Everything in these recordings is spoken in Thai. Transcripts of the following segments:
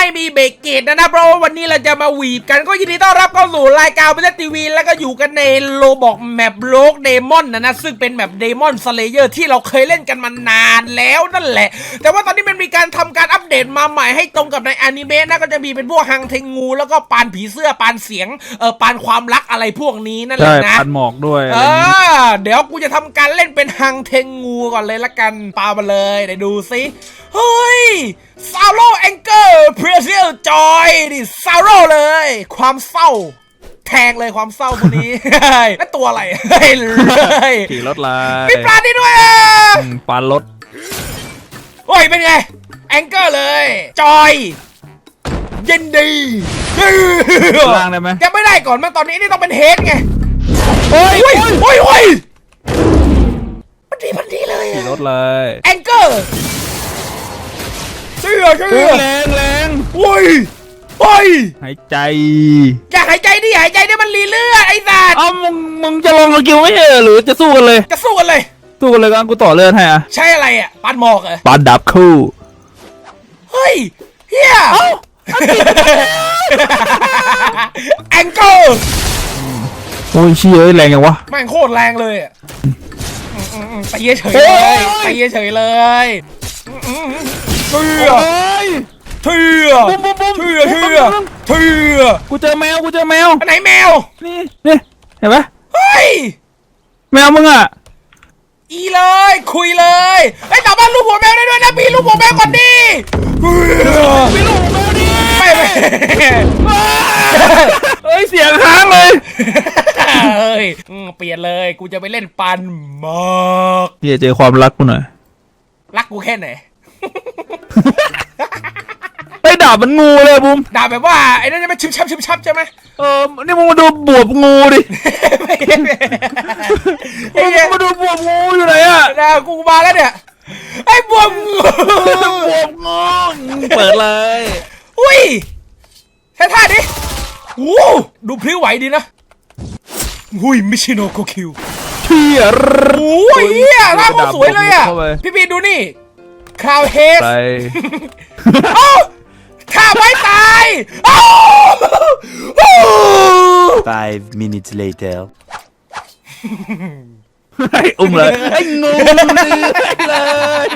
เคพี่ซีดไม่มีเบรกเกตนะนะเพราะว่าวันนี้เราจะมาหวีบกันก็ยินดีต้อนรับเข้าสู่รายการเพื่อนทีวี แล้วก็อยู่กันในโลบอกแมปโลกเดมอนนะนะซึ่งเป็นแมปเดมอนสเลเยอร์ที่เราเคยเล่นกันมานานแล้วนั่นแหละ แต่ว่าตอนนี้มันมีการทำการอัปเดตมาใหม่ให้ตรงกับในอนิเมะนะก็จะมีเป็นพวกฮังเทงู แล้วก็ปานผีเสื้อปานเสียงเออปานความรักอะไรพวกนี้นั่นแหใช่ละนะพันหมอกด้วยเออะไรอย่างงี้อเดี๋ยวกูจะทำการเล่นเป็นฮังเทงงูก่อนเลยละกันปามาเลยเดี๋ยวดูสิ เฮ้ยซาโร่แองเกอร์เพรสเซลจอยดิซาโร่เลย ความเศร้า แทงเลยความเศร้าตัวนี้เฮ้ยนั่นตัวอะไรเฮ้ยเลยขี่รถลายมีปลานี่ด้วยอะอืมปานรถโอ้ยเป็นไง แองเกอร์เลย จอย เย็นดีล่างได้ไหมยังไม่ได้ก่อนมาตอนนี้นี่ต้องเป็นเฮดไง โอ้ยโอ้ยโอ้ยโอ้ยมันดีมันดีเลยอะขี่รถเลย แองเกอร์ เชื่อเชื่เฮ้อยแรงแรงโอ้ยโอ้ยหายใจ อย่าหายใจดิหายใจดิมันรีเลือดไอ้สัตว์เอ้ามึงมึงจะลองสกิลไม่ใช่เหรอหรือจะสู้กันเลย จะสู้กันเลย สู้กันเลยกันกูต่อเลือดให้อะใช้อะไรอะปันหมอกเหรอปานดับคู่เฮ้ยเฮียแองเกอร์โอ้ยเชี่ยเอ้ยแรงยังวะแม่งโคตรแรงเลยอะอืมอืมอืมตีเฉยๆโอ้เลยยตีเฉยๆเลย อืมอืมอืมเชื่อโอ้ยเชื่อปุ๊บปุ๊บปุ๊บเชื่อเชื่อเชื่อกูเจอแมวกูเจอแมวอันไหนแมวนี่นี่เห็นปะเฮ้ยแมวมึงอะอีเลยคุยเลยไอ้ยแต่ว่าลูกหัวแมวได้ด้วยนะพี่ลูกหัวแมวก่อนดิไม่รู้แมวดิไม่ไม่เฮ้ยเสียงค้างเลยเฮ้ยอืมเปลี่ยนเลยกูจะไปเล่นปันหมอกเฮียเจอความรักกูหน่อยรักกูแค่ไหน ไอ้ยดาบมันงูเลยบุ้มด่าแบบว่าไอ้นั่นจะไม่ชิบชับชิบชับใช่ไหมเออนี่มึงมาดูบวบงูดิไม่ไอ้มึเหี้ยงมาดูบวบงูอยู่ไหนอะด่ากูมาแล้วเนี่ยไอ้บวมงูบวบงูเปิดเลยอุ้ยแค่ท่าดิโอ้ดูพลิ้วไหวดีนะอุ้ยมิชิโนโกคิว เชี่ย โอ้ยเหี้ยร่างเขาสวยเลยอะเข้าไปพี่พีดูนี่ คราวเฮสไปเอ้าข้าไว้ตายเอ้าโอ้ Five minutes later. ไอ้อุ้มเลยไอ้งูเลย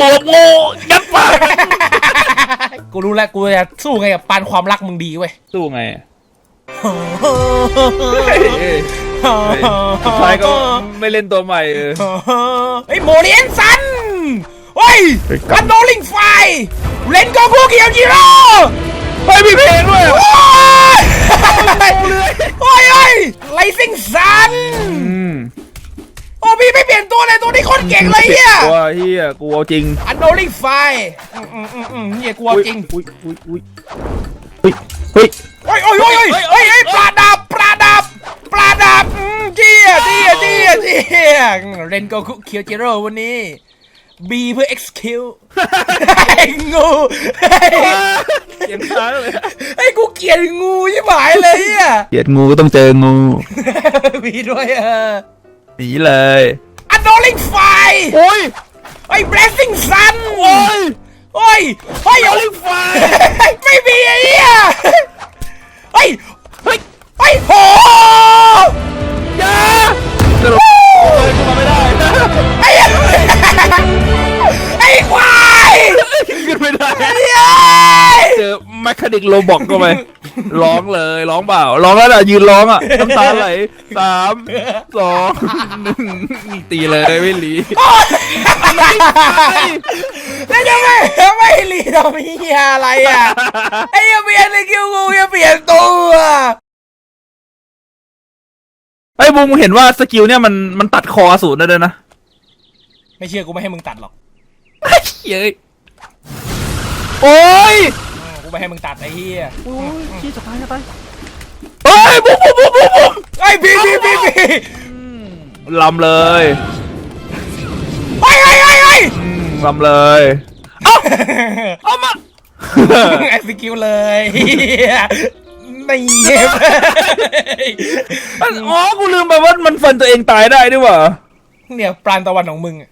บวบงูยัดปากกูรู้แล้วกูจะสู้ไงกับปานความรักมึงดีเว้ยสู้ไงสุดท้ายก็ไม่เล่นตัวใหม่เออไอ้ยโมเลียนซัน เฮ้ยเฮ้ยกลับกันโดลิงไฟเลนโกคูเกียวจิโร่เฮ้ยมีเพลงด้วย โอ้ยโอ้ยโอ้ยไลซิงซันอืมโอ้พี่ไม่เปลี่ยนตัวเลยตัวนี้โคตรเก่งเลยเฮียกูเฮียกูเอาจริงอันโดลิงไฟอืมอืมอืมอืมเฮียกลัวจริง อุ้ยอุ้ยอุ้ยอุ้ยเฮ้ย โอ้ยโอ้ยโอ้ยโอ้ยโอ้ยโอ้ยปลาดับปลาดับปลาดับอืมเจียเจียเจียเจียเรนโกคุเคียวจิโร่วันนี้ B เพื่อ XQ ไอ้งูเสียงค้างเลยไอ้กูเกลียดงูยิ่หายเลยอะเกลียดงูก็ต้องเจองูมีด้วยเออหนีเลยอันโดลิงไฟโอ้ยไอ้ blessing sun โอ้ยโอ้ยโอ้ยโดลิงไฟไม่มีไอ้เหี้ยเฮ้ยเฮ้ยเฮ้ยโหอยาสรุปเลยกูมาไม่ได้ไอ้เหี้ยไอ้ควาย ขึ้นไม่ได้เฮ้ยเจอแมคคานิกโลบอกเข้าไปร้องเลยร้องเปล่าร้องแล้วอะยืนร้องอะน้ำตาไหลสามสองหนึ่งตีเลยไม่หลีแล้วจะไม่ไม่รีดอกมีเหี้ยอะไรอะไอ้เหี้ยเปลี่ยนในคิวกูจะเปลี่ยนตัวไอ้บูมเห็นว่าสกิลเนี่ยมันมันตัดคออสูรได้ด้วยนะ ไม่เชื่อกูไม่ให้มึงตัดหรอกเฮ้ย โอ้ยอืมกูไม่ให้มึงตัดไอ้เหี้ยโอ้ยขี้จะตายจะตายเฮ้ยบูมบูมบูมบูมบูมไอ้ยพี่พี่พี่พี่ลำเลยเฮ้ยเฮ้ยเฮ้ยเฮ้ยอืมลำเลยเอามาไอ้สกิลเลยเหี้ยไม่เย็บอ๋อกูลืมไปว่ามันฟันตัวเองตายได้ด้วยว่ะเนี่ยปราณตะวันของมึงอะ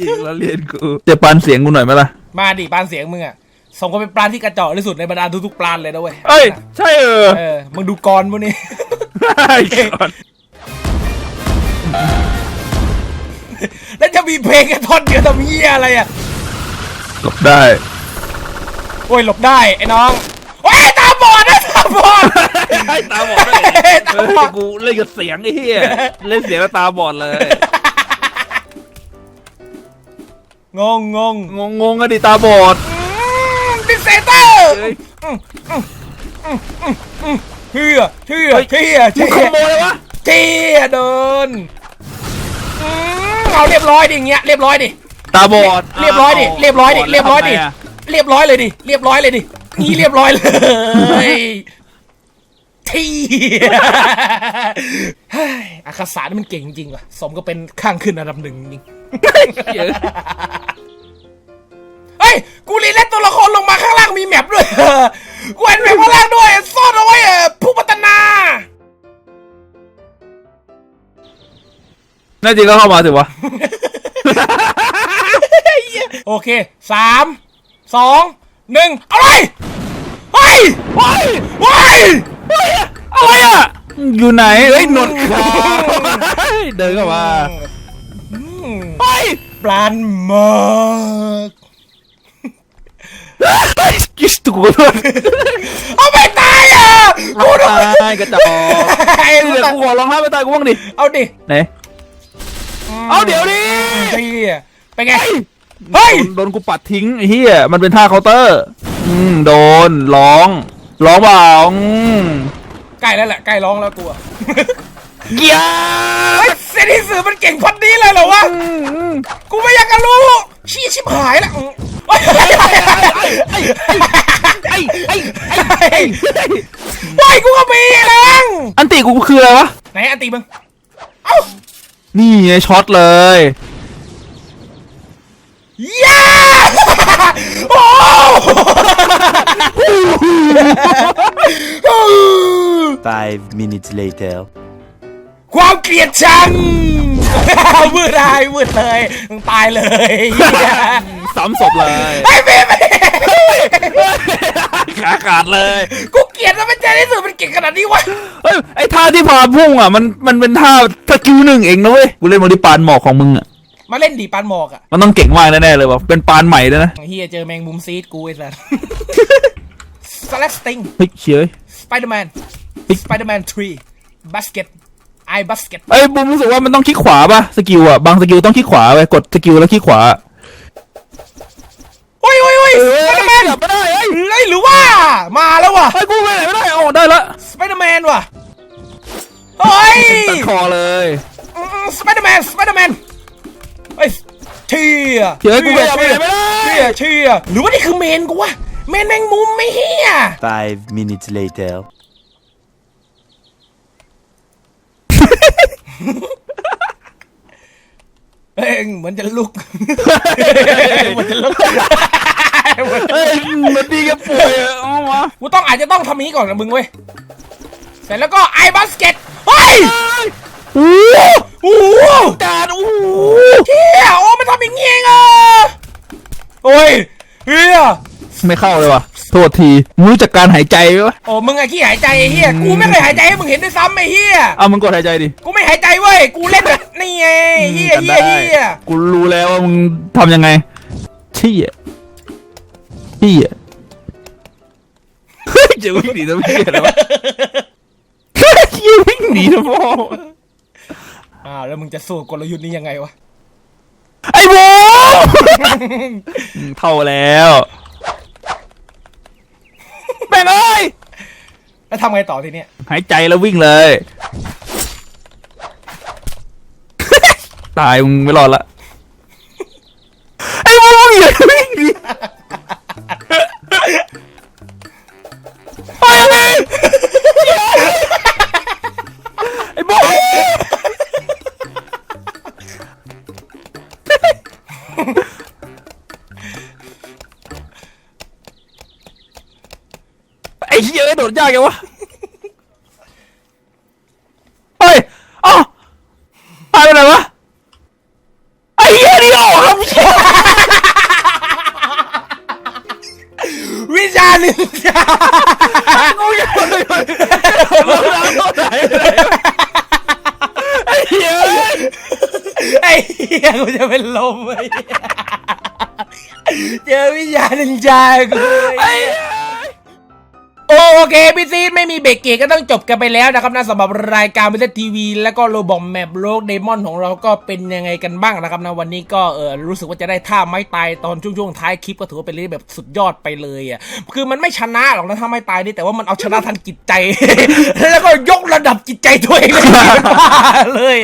ยิงแล้วเรียนกูจะปันเสียงกูหน่อยไหมล่ะ มาดิปานเสียงมึงอะสมก็เป็นปลาที่กระจอกที่สุดในบรรดาทุกๆปลาเลยนะเว้ยเอ้ย ใช่เออเออมึงดูกรพวกนี้ ไอ้ก่อนแล้วจะมีเพลงแค่ท่อนเดียวทำเหี้ยอะไรอะ หลบได้ โอ้ยหลบได้ไอ้น้องโอ้ยตาบอดนะตาบอด ไอ้ตาบอดเลยตาเฮ้ยบอดกูเล่นกับเสียงไอ้เหี้ยเล่นเสียงแล้วตาบอดเลย งงงงงงงๆอะดิตาบอดดิเซเตอร์เฮ้ยเฮียเฮียเฮียมึเฮีงขโมยเลยวะเฮียเดินอืมเอาเรียบร้อยดิอย่างเงี้ยเรียบร้อยดิตาบอดเรียบร้อยดิเรียบร้อยดิเรียบร้อยดิทำไมะเรียบร้อยเลยดิเรียบร้อยเลยดินี่เรียบร้อยเลย ทีเฮ้ยอาคาสานี่มันเก่งจริงว่ะ สมก็เป็นข้างขึ้นอันดับหนึ่งจริงเหี้ยเฮ้ย กูรีเล่นตัวละครลงมาข้างล่างมีแมปด้วยกูเห็นแมปข้างล่างด้วยซ่อนเอาไว้เออผู้พัฒนาแน่จริงก็เข้ามาสิวะ โอเค สาม สอง หนึ่ง เอาเลยเฮ้ยเฮ้ยเฮ้ย อะไรอะ อยู่ไหนเอ้ยหนวดขาวเดินเข้ามาอืมเฮ้ยปลานมากกิสตูกูด้วยเอาไปตายอะกูดูตายกระจอกไอ้เดี๋ยวกูขอร้องไห้ไปตายกูบ้างดิ เอาดิ ไหน เอาเดี๋ยวดิเฮียเป็นไง เฮ้ยโดนโดนกูปัดทิ้งไอ้เหี้ย มันเป็นท่าเคาน์เตอร์ อืม โดน ร้อง ร้องเปล่าอืมใกล้แล้วแหละใกล้ร้องแล้วกูอะเกียเฮ้ยเซนิสือมันเก่งพันนี้เลยเหรอวะกูไม่อยากจะรู้ชี้ชิบหายแล้วอืมเฮ้ยไอ้ไอ้ไอ้เฮ้ยกูก็มีเองอันติกูคืออะไรวะ ไหนอันตีมึง เอ้านี่ไงช็อตเลยย่าโอ้ Five minutes later. ความเกลียดชังวืดได้วืดเลยมึงตายเลยซ้ำศพเลยไอ้เมย์ขาขาดเลย กูเกลียดแล้วมันใจที่สุดมันเก่งขนาดนี้วะเฮ้ยไอ้ท่าที่พาพุ่งอะมันมันเป็นท่าสกิลหนึ่งเองนะเว้ยกูเล่นโมดิปานหมอกของมึงอะมาเล่นดีปานหมอกอะมันต้องเก่งมากแน่ๆเลยว่ะเป็นปานใหม่ด้วยนะเฮียเจอแมงมุมซีดกูไอ้สัสสแลสติงเฮ้ยเชื่อสไปเดอร์แมน สไปเดอร์แมนทรีบัสเก็ตไอบัสเก็ตไอ้ยบุมรู้สึกว่ามันต้องคลิกขวาป่ะสกิลอะบางสกิลต้องคลิกขวาไปกดสกิลแล้วคลิกขวาโอ้ยโอ้ยโอ้ยสไปเดอร์แมนเกือบไม่ได้เอ้ยเฮ้ยหรือว่า มาแล้วว่ะไอ้ยกูไปไหนไม่ได้อ๋อได้ละสไปเดอร์แมนว่ะเฮ้ยตัดคอเลยสไปเดอร์แมนสไปเดอร์แมนเฮ้ยเชียเชื่อกูไปไหนไม่ได้เชียเชียหรือว่านี่คือเมนกูวะเมนแมงมุมไม่เฮีย Five minutes later. เอ้ยเหมือนจะลุก เหมือนจะลุกเฮ้ยมันดีกับป่วยอะเอาวะกูต้องอาจจะต้องทำนี้ก่อนนะมึงเว้ยเสร็จแล้วก็ไอบัสเก็ตเฮ้ยโอ้โหโอ้โหจานโอ้โหเฮียโอ้มันทำอย่างงี้เองอะโอ้ยเฮียไม่เข้าเลยว่ะ โทษทีมึงรู้จักการหายใจไหมวะโอ้มึงไอ้ขี้หายใจไอ้เฮียกูไม่เคยหายใจให้มึงเห็นด้วยซ้ำไอ้เฮียเอามึงกดหายใจดิกูไม่หายใจเว้ยกูเล่นแบบนี่ไงเฮียเฮียเฮียกูรู้แล้วว่ามึงทำยังไงเชี่ยเชี่ยเฮ้ยจะวิ่งหนีทำไมอะไรวะเฮ้ยวิ่งหนีทำไมอ่าวแล้วมึงจะสู้กลยุทธ์นี้ยังไงวะไอ้โว้เท่าแล้วแม่งเอ้ย แล้วทำไงต่อทีเนี้ยหายใจแล้ววิ่งเลย ตายมึงไม่รอดละ ไอ้โว้อย่าวิ่งดิไปยังไงไอ้โว้ไอ้เหี้ยไอ้โดดยากยังวะ เฮ้ยอ๋อหายไปไหนวะ ไอ้เหี้ยนี่ออกครับเชี่ย หนึ่งจ้า กูยัง ไม่ได้ลงน้ำเท่าไหร่เลยไอ้เหี้ยไอ้เหี้ยกูจะเป็นลมไอ้เหี้ยเจอวิญญาณนินจากูไอ้เหี้ย โอเคพี่ซีดไม่มีเบรกเกตก็ต้องจบกันไปแล้วนะครับนะสำหรับรายการพิเศษทีวี แล้วก็โรบอมแมปโลกเดมอนของเราก็เป็นยังไงกันบ้างนะครับนะวันนี้ก็เออรู้สึกว่าจะได้ท่าไม้ตายตอนช่วงๆท้ายคลิปก็ถือว่าเป็นเรื่องแบบสุดยอดไปเลยอะคือมันไม่ชนะหรอกนะถ้าไม่ตายนี่แต่ว่ามันเอาชนะทันจิตใจ แล้วก็ยกระดับจิตใจตัวเองเลยเลย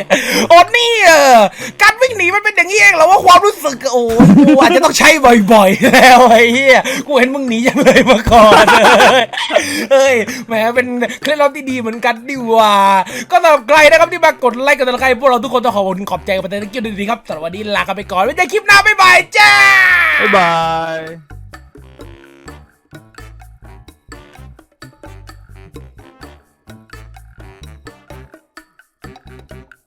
โอ้นี่เออการวิ่งหนีมันเป็นอย่างนี้เองเหรอว่าความรู้สึกโอ้กูอาจจะต้องใช้บ่อยๆแล้วไอ้เหี้ยกูเห็นมึงหนียังเลยมาก่อนเลยเอ้ยแหมเป็นเคล็ดลับที่ดีเหมือนกันดิว่า ก็สำหรับใครนะครับที่มากดไลค์กดติดตามพวกเราทุกคนต้องขอบคุณขอบใจกับประเทศที่ดีครับสำหรับวันนี้ลากันไปก่อนไว้เจอคลิปหน้าบ๊ายบายจ้าบ๊ายบาย